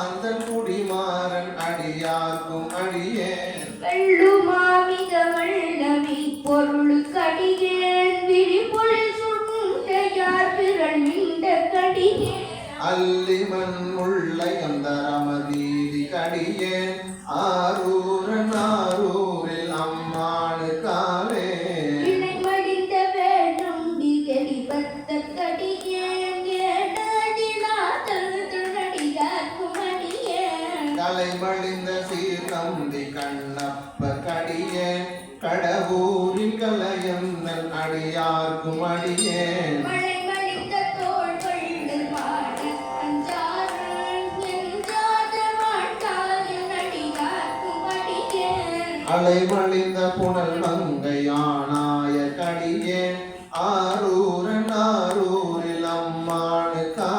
சாந்தன் குடிமாறன் அடியார்க்கும் அடியே. வெள்ளுமாமிக வல்லவி பொருளுக்கடியேன். விழிபொழில் சுண்டையார் பிறன் நின்ற கடியே. அல்லிமன் முள்ளை அந்த ரமதீதி கடியேன். ஆரூரன் ஆரூரன் அலைமழிந்த சீர்நம்பி கண்ணப்ப கடிய கடவுரின் கலையந்தன் அடியார்க்கும் அடியே. அலைமழிந்த புனல் மங்கையானாய கடியே. ஆரூரன் ஆரூரில் அம்மானு கா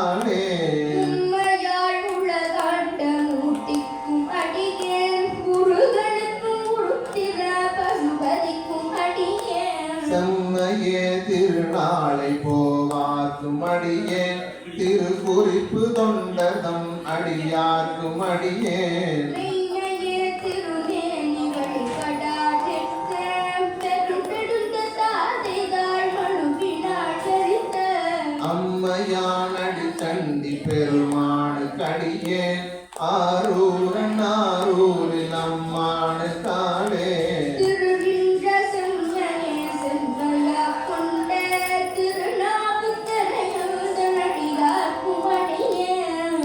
செம்மையே திருநாளை போவார்க்கும் அடியேன் திருக்குறிப்பு தொண்டதம் அடியார்க்கும் தரித்த அம்மையானடி சண்டி பெருமானு கடியேன் ஆரூரன்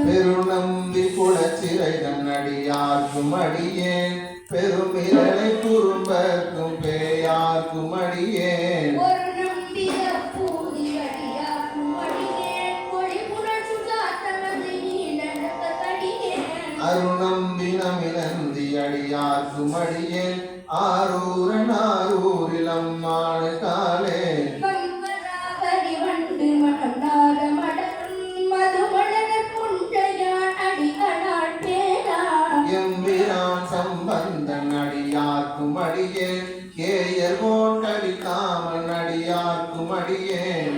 பெருநம்பி குளச்சிறைதன் அடியார்க்கும் அடியேன். பெருமிரலை குறும்பர்க்கும் பேயார்க்கும் அடியேன். ஒரு நம்பிய பூதி அடியார்க்கும் அடியேன் அருணம்பி நமிழந்தி அடியார்க்கும் அடியேன். ஆரூரன் எம்பிரான் சம்பந்தன் அடியார்க்கும் அடியேன் கேயர் கோண்டடி காமன் அடியார்க்கும் அடியேன்